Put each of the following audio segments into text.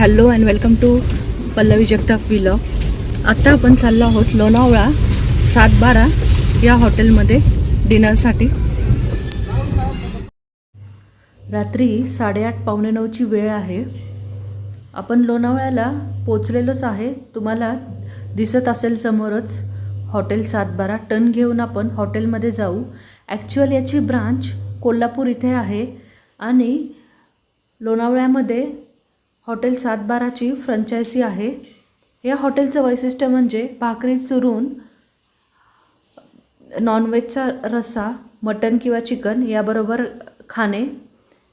Hello and welcome to Pallavi Jagtap vlog आत्ता आपण चाललो आहोत लोणावळा सात बारा या हॉटेलमध्ये डिनरसाठी रात्री साडेआठ पावणे नऊची वेळ आहे. आपण लोणावळ्याला पोचलेलोच आहे. तुम्हाला दिसत असेल समोरच हॉटेल सातबारा टन घेऊन आपण हॉटेलमध्ये जाऊ. ॲक्च्युअल याची ब्रांच कोल्हापूर इथे आहे. आणि लोणावळ्यामध्ये हॉटेल सातबाराची फ्रँचायसी आहे. या हॉटेलचं वैशिष्ट्य म्हणजे भाकरी चुरून नॉनव्हेजचा रस्सा मटन किंवा चिकन याबरोबर खाणे.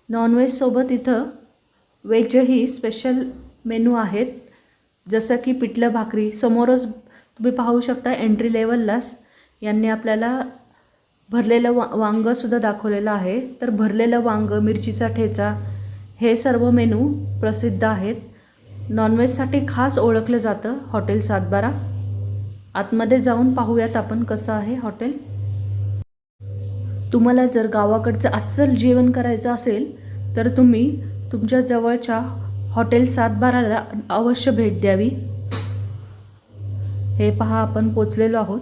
नॉनव्हेजसोबत इथं वेजही स्पेशल मेनू आहेत. जसं की पिठलं भाकरी. समोरच तुम्ही पाहू शकता एंट्री लेवललाच यांनी आपल्याला भरलेलं वा वांगंसुद्धा दाखवलेलं आहे. तर भरलेलं वांग मिरचीचा ठेचा हे सर्व मेनू प्रसिद्ध आहेत. नॉनव्हेजसाठी खास ओळखलं जातं हॉटेल सातबारा. आतमध्ये जाऊन पाहूयात आपण कसं आहे हॉटेल. तुम्हाला जर गावाकडचं अस्सल जेवण करायचं असेल तर तुम्ही तुमच्या जवळच्या हॉटेल सातबाराला अवश्य भेट द्यावी. हे पहा आपण पोचलेलो आहोत.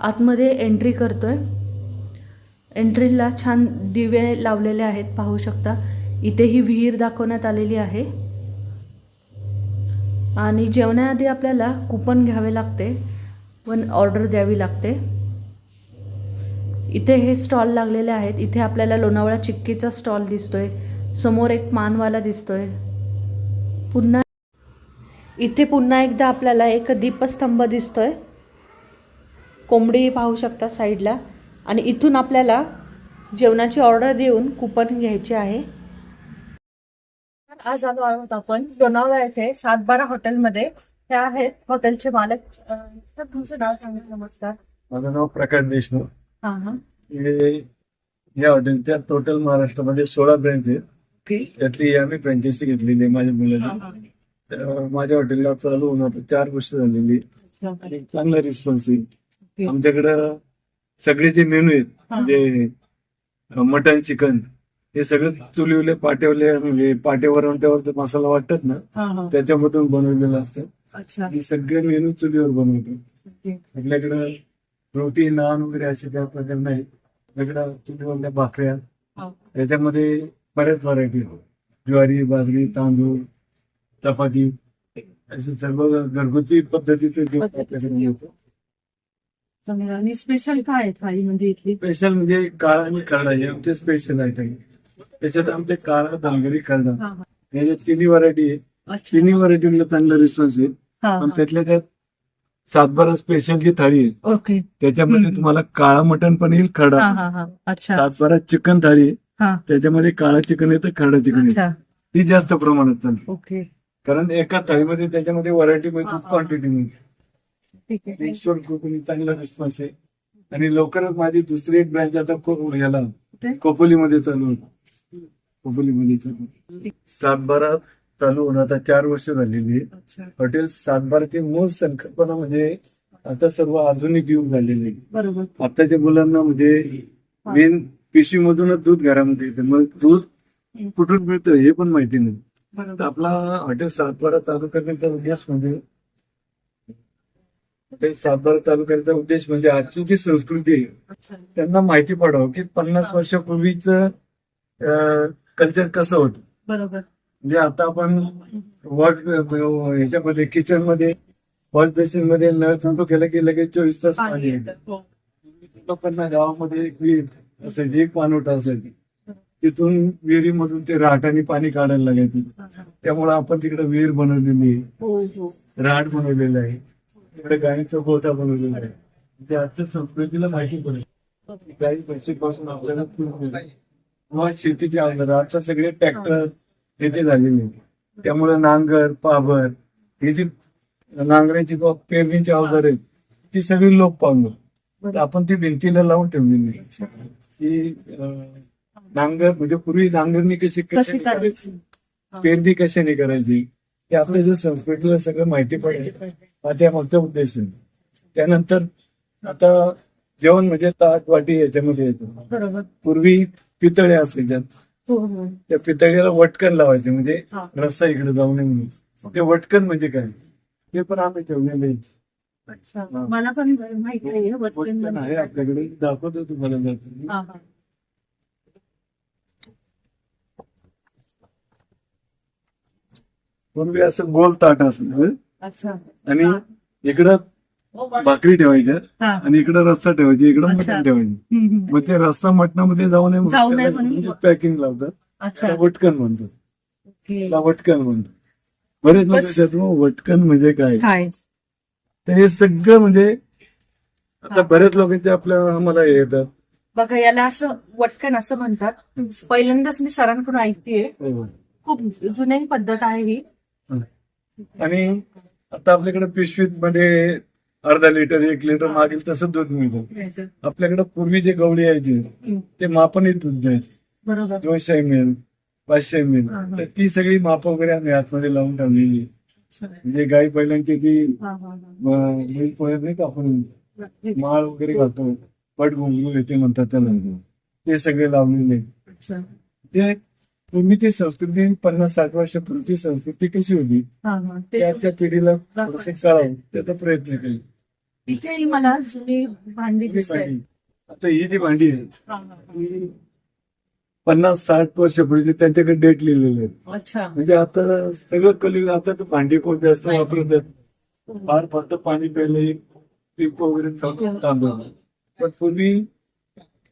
आतमध्ये एंट्री करतोय. एंट्रीला छान दिवे लावलेले आहेत पाहू शकता. इथे ही विहीर दाखवण्यात आलेली आहे. आणि जेवणाआधी आपल्याला कुपन घ्यावे लागते. व ऑर्डर द्यावी लागते. इथे हे स्टॉल लागलेले आहेत. इथे आपल्याला लोणावळा चिक्कीचा स्टॉल दिसतोय. समोर एक मानवाला दिसतोय. पुन्हा इथे पुन्हा एकदा आपल्याला एक दीपस्तंभ दिसतोय. कोंबडी पाहू शकता साईडला. आणि इथून आपल्याला जेवणाची ऑर्डर देऊन कुपन घ्यायचे आहे. आज आलो आहोत आपण. लोणावळा येथे सातबारा हॉटेलमध्ये. हे आहेत हॉटेलचे मालक. तर तुमचं नाव सांगा. नमस्कार. माझं नाव प्रकाश देशमुख. हा हा. हे या हॉटेलच्या टोटल महाराष्ट्रामध्ये सोळा ब्रँच आहेत. त्यातली आम्ही फ्रँचायसी घेतलेली आहे माझ्या मुलाची. तर माझ्या हॉटेलला चालू होऊन आता चार वर्ष झालेली आणि चांगला रिस्पॉन्स आहे. आमच्याकडं सगळे जे मेनू आहेत म्हणजे मटन चिकन हे सगळं चुलीवले पाट्यावले म्हणजे पाट्यावर त्यावर मसाला वाटतात ना त्याच्यामधून बनवलेलं असतं. हे सगळे मेनू चुलीवर बनवतो. आपल्याकडं रोटी नान वगैरे असे काही प्रकार नाही आपल्याकडं चुलीवरल्या भाकऱ्या हो. त्याच्यामध्ये बऱ्याच व्हरायटी ज्वारी बाजरी तांदूळ चपाती असे सर्व घरगुती पद्धतीचे जेवण. आपल्याकडे चांगलं. आणि स्पेशल काय आहे थाळी म्हणजे इथली? स्पेशल म्हणजे काळा आणि खरडा हे आमचे स्पेशल आयटम त्याच्यात आमचे काळा दालगरी खरडा. हा, हा. याच्यात तिन्ही व्हरायटी आहे अच्छा. तिन्ही व्हरायटीला चांगला रिस्पॉन्स आहे. हा, पण हा. त्यातल्या त्यात सातबारा स्पेशल जी थाळी आहे ओके. त्याच्यामध्ये हम्म. तुम्हाला काळा मटण पण येईल खरडा हा हा हा. अच्छा. सातबारा चिकन थाळी आहे. हा. त्याच्यामध्ये काळा चिकन येतं खरडा चिकन येतं. अच्छा. ती जास्त प्रमाणात चालते. ओके. कारण एका थाळीमध्ये त्याच्यामध्ये व्हरायटी मिळते हा, हा. क्वांटिटी मिळते. आहे ईश्वर चांगला रिस्पॉन्स आहे. आणि लवकरच माझी दुसरी एक ब्रँच आता याला कुठे? खोपोलीमध्ये चालू होती खोपोलीमध्ये चालू सातबारा चालू होऊन आता चार वर्ष झालेली आहे. हॉटेल सातबाराची मूळ संकल्पना म्हणजे आता सर्व आधुनिक युग झालेले आहे. बरोबर. आताच्या मुलांना म्हणजे मेन पिशवी मधूनच दूध घरामध्ये येतं. मग दूध कुठून मिळतं हे पण माहिती नाही. आपला हॉटेल सातबारा चालू करण्याचा उद्देश म्हणजे सातबारा चालू करण्याचा उद्देश म्हणजे आजची जी संस्कृती आहे त्यांना माहिती पडावं की पन्नास. वर्षापूर्वीच कल्चर कसं होतं बरोबर म्हणजे आता आपण वॉश ह्याच्यामध्ये किचनमध्ये वॉश बेसिनमध्ये नळ चालू केलं की लगेच चोवीस तास पाणी येतं. हो. लोकांना गावामध्ये एक विहीर असायची एक पाणवठा असायची तिथून विहिरीमधून ते राहटाने पाणी काढायला लागायचं. त्यामुळे आपण तिकडे विहीर बनवलेली आहे हो हो राहट बनवलेलं आहे तिकडे गायीचा गोठा बनवलेला आहे. ते आजच्या संस्कृतीला माहिती पडेल गाई पैसे पासून आपल्याला खूप मिळेल. किंवा शेतीचे अवजार आता सगळे ट्रॅक्टर येथे झालेले आहेत. त्यामुळे नांगर पाभर हे जी नांगराची किंवा पेरणीची अवजार आहेत ती सगळी लोक पावलं तर आपण ती भिंतीला लावून ठेवलेली अं, नांगर म्हणजे पूर्वी नांगरणी कशी कशी करायची? हा. पेरणी कशाने करायची? ते आपल्या जर संस्कृतीला सगळं माहिती पडेल त्या मागचा उद्देश त्यानंतर आता जेवण म्हणजे ताट वाटी याच्यामध्ये येतो. पूर्वी पितळे असायच्यात. हो हो. त्या पितळीला वटकन लावायचे म्हणजे. रस्ता इकडे जाऊ नये म्हणून. ते वटकन म्हणजे काय? ते पण आम्ही ठेवलेले. मला पण माहिती नाही वटकन आहे आपल्याकडे. दाखवतो तुम्हाला जातो. पूर्वी असं गोल ताट अच्छा आणि इकडं भाकरी ठेवायच्या हा. आणि इकडं रस्ता ठेवायची इकडं. मटण ठेवायची. मग ते रस्ता मटणामध्ये जाऊ नये. पॅकिंग लावतात. अच्छा. त्याला वटकन म्हणतात. वटकन म्हणतात. बरेच लोक बस. विचारतात, "मग वटकन म्हणजे काय? काय? तर हे सगळं म्हणजे आता हा. बऱ्याच लोकांचे आपल्या आम्हाला हे येतात. बघा याला असं वटकन असं म्हणतात. पहिल्यांदाच मी सरांकडून ऐकतेय. खूप जुनी पद्धत आहे ही. आणि आता आपल्याकडे पिशवीत मध्ये अर्धा लिटर एक लिटर मागेल तसं दूध मिळतं. आपल्याकडे पूर्वी जे गवळी यायचे ते मापनी दूध द्यायचे. बरोबर. दोनशे एम एल पाचशे एम एल. तर ती सगळी माप वगैरे आम्ही आतमध्ये लावून ठेवलेली म्हणजे गाई बैलांची ती नाही का आपण माळ वगैरे घालतो पट घुंगरू येते म्हणतात त्याला. ते सगळे लावलेले अच्छा. ते संस्कृती पन्नास साठ वर्षापूर्वीची संस्कृती कशी होती? हा, हा. ते ते आजच्या पिढीला कळावं. त्याचा प्रयत्न केला. इथेही मला जुनी भांडी ही आता ही जी भांडी आहे ही पन्नास साठ वर्षापूर्वी त्यांच्याकडे डेट लिहिलेले आहे अच्छा. म्हणजे आता सगळं कलियुग आता तर भांडी कोण जास्त नाही. वापरतात फार फक्त पाणी प्यायला एक पीप वगैरे तांदूळ पण पूर्वी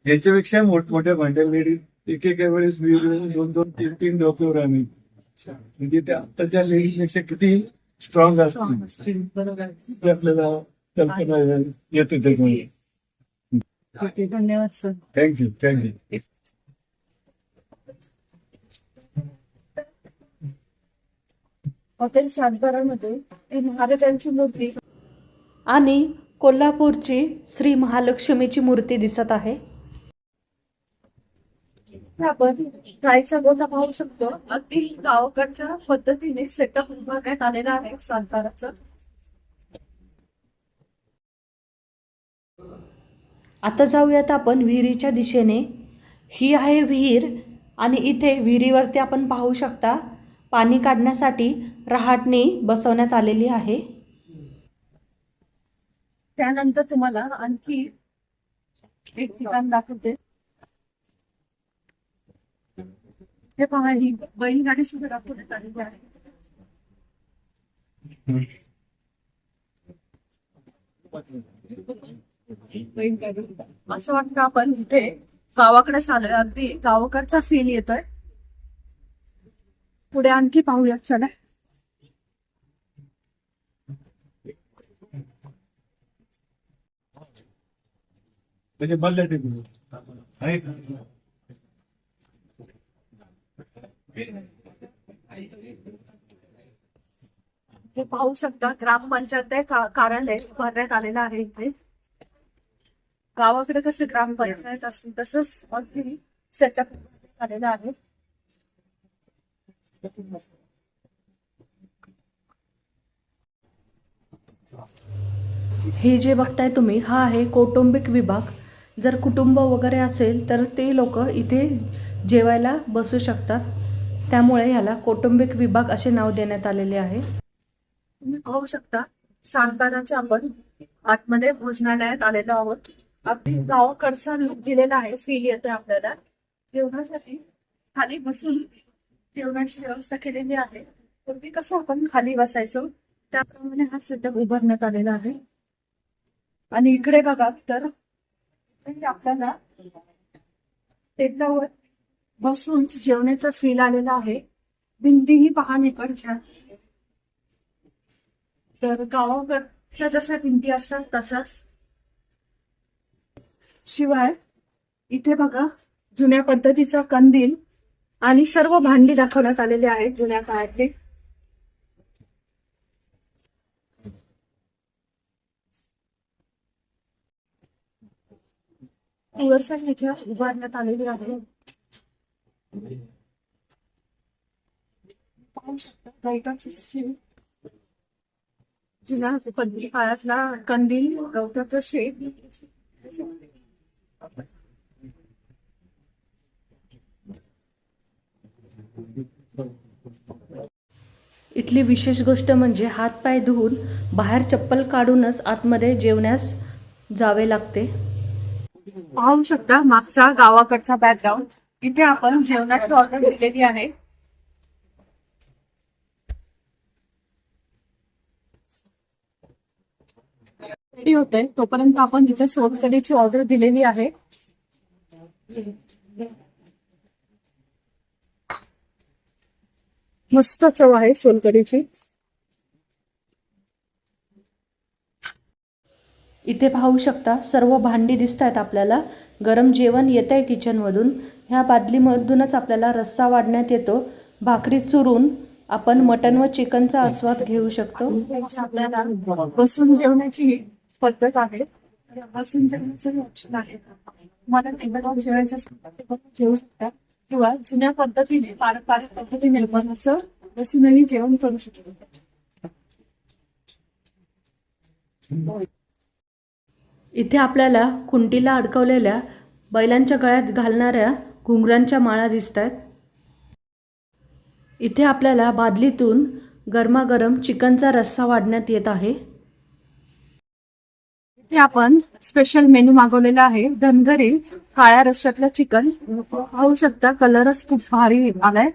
ह्याच्यापेक्षा मोठमोठ्या भांड्या लेडीज एक एका वेळेस वेगवेगळे दोन दोन तीन तीन डोक्यावर आम्ही म्हणजे त्या आताच्या लेडीजपेक्षा किती स्ट्रॉंग असतील. बरोबर ते आपल्याला कल्पना येते त्याच्यामध्ये. ओके धन्यवाद sir thank you thank you hotel सातबारामध्ये महाराजांची मूर्ती. आणि कोल्हापूरची श्री महालक्ष्मीची मूर्ती दिसत आहे. आपण गायचा गोठा पाहू शकतो. अगदी गावाकडच्या पद्धतीने सेटअप उभारण्यात आलेला आहे सातबाराचा आता जाऊयात आपण विहिरीच्या दिशेने. ही आहे विहीर आणि इथे विहिरीवरती आपण पाहू शकता पाणी काढण्यासाठी रहाटणी बसवण्यात आलेली आहे. त्यानंतर तुम्हाला आणखी एक ठिकाण दाखवते. हे पहा ही बैलगाडी सुद्धा दाखवण्यात आलेली आहे असं वाटतं आपण इथे गावाकडे आलोय अगदी गावाकडचा फील येतोय. पुढे आणखी पाहूयात चला. म्हणजे बदल्या टिकून आहे का? हे पाहू शकता ग्रामपंचायत कार्यालय भरण्यात आलेलं आहे इथे. गावाकडे कसं ग्रामपंचायत असतील तसंच अगदी सेटअप आलेलं आहे. हे जे बघताय तुम्ही हा आहे कौटुंबिक विभाग. जर कुटुंब वगैरे असेल तर ते लोक इथे जेवायला बसू शकतात. त्यामुळे ह्याला कौटुंबिक विभाग असे नाव देण्यात आलेले आहे. तुम्ही पाहू शकता सांगतानाच्या आपण आतमध्ये भोजनालयात आलेलो आहोत. अगदी गावाकडचा लुक दिलेला आहे फील येतोय आपल्याला. जेवणासाठी खाली बसून जेवणाची व्यवस्था केलेली आहे. पूर्वी कसं आपण खाली बसायचो त्याप्रमाणे हा सेटअप उभारण्यात आलेला आहे. आणि इकडे बघा तर आपल्याला टेबलावर बसून जेवण्याचा फील आलेला आहे. भिंतीही पहा इकडच्या तर गावाकडच्या जशा भिंती असतात तशाच शिवाय इथे बघा जुन्या पद्धतीचा कंदील आणि सर्व भांडी दाखवण्यात आलेले आहेत जुन्या काळातले. उभारण्यात आलेली आहे. जुना कंदील काळातला कंदील गवताचा शेत इथली विशेष गोष्ट म्हणजे हातपाय धुवून बाहेर चप्पल काढूनच आतमध्ये जेवण्यास जावे लागते. पाहू शकता मागचा गावाकडचा बॅकग्राऊंड इथे आपण जेवणाची ऑर्डर दिलेली आहे. रेडी होते. तोपर्यंत आपण इथे सोलकढीची ऑर्डर दिलेली आहे. मस्त चव आहे सोलकढीची इथे पाहू शकता सर्व भांडी दिसत आहेत आपल्याला. गरम जेवण येत आहे किचनमधून. ह्या बादलीमधूनच आपल्याला रस्सा वाढण्यात येतो. भाकरी चुरून आपण मटन व चिकनचा आस्वाद घेऊ शकतो. आपल्याला बसून जेवण्याची पद्धत आहे. बसून ऑप्शन आहे. मला टेबलवर जेवायचं असेल जेवू शकता. किंवा जुन्या पद्धतीने पारंपरिक पद्धतीने आपण असं बसूनही जेवण करू शकतो. इथे आपल्याला खुंटीला अडकवलेल्या बैलांच्या गळ्यात घालणाऱ्या घुंगरांच्या माळा दिसत आहेत इथे आपल्याला बादलीतून गरमागरम चिकनचा रस्सा वाढण्यात येत आहे. इथे आपण स्पेशल मेनू मागवलेला आहे. धनगरी काळ्या रश्यातलं चिकन पाहू शकता कलरच खूप भारी आलाय.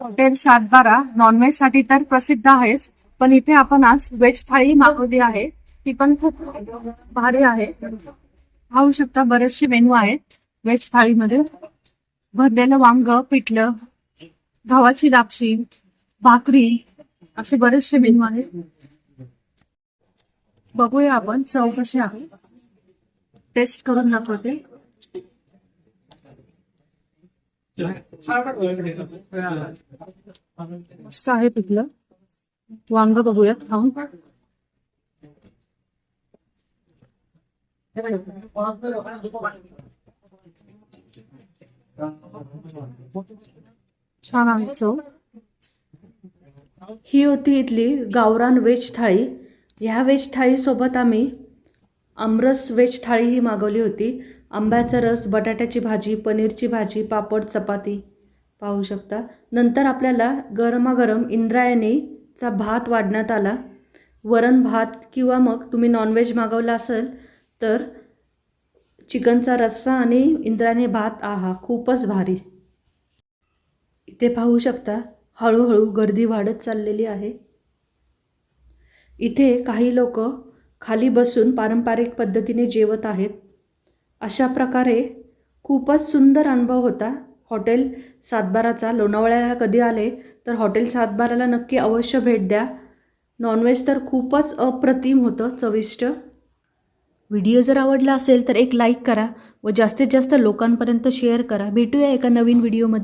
हॉटेल सातबारा नॉनव्हेजसाठी तर प्रसिद्ध आहेच. पण इथे आपण आज व्हेज थाळी मागवली आहे. ती पण खूप भारी आहे. पाहू शकता बरेचसे मेनू आहेत व्हेज थाळीमध्ये. भरलेलं वांग पिठलं. गव्हाची लापशी भाकरी असे बरेचसे मेनू आहेत. बघूया आपण चव कशी आहे. टेस्ट करून दाखवते. मस्त आहे पिठलं वांग बघूयात खाऊन. छान आहे चव. ही होती इथली गावरान वेज थाळी. ह्या वेज थाळीसोबत आम्ही आमरस वेज थाळी ही मागवली होती. आंब्याचा रस बटाट्याची भाजी पनीरची भाजी पापड चपाती. पाहू शकता. नंतर आपल्याला गरमागरम इंद्रायणीचा भात वाढण्यात आला. वरण भात किंवा मग तुम्ही नॉनव्हेज मागवला असेल तर चिकनचा रस्सा आणि इंद्रायणी भात आहा खूपच भारी. इथे पाहू शकता हळूहळू गर्दी वाढत चाललेली आहे. इथे काही लोक खाली बसून पारंपरिक पद्धतीने जेवत आहेत. अशा प्रकारे खूपच सुंदर अनुभव होता. हॉटेल सातबाराचा लोणावळ्याला कधी आले तर हॉटेल सातबाराला नक्की अवश्य भेट द्या. नॉनव्हेज तर खूपच अप्रतिम होतं चविष्ट. व्हिडिओ जर आवडला असेल तर एक लाईक करा व जास्तीत जास्त लोकांपर्यंत शेअर करा. भेटूया एका नवीन व्हिडिओमध्ये.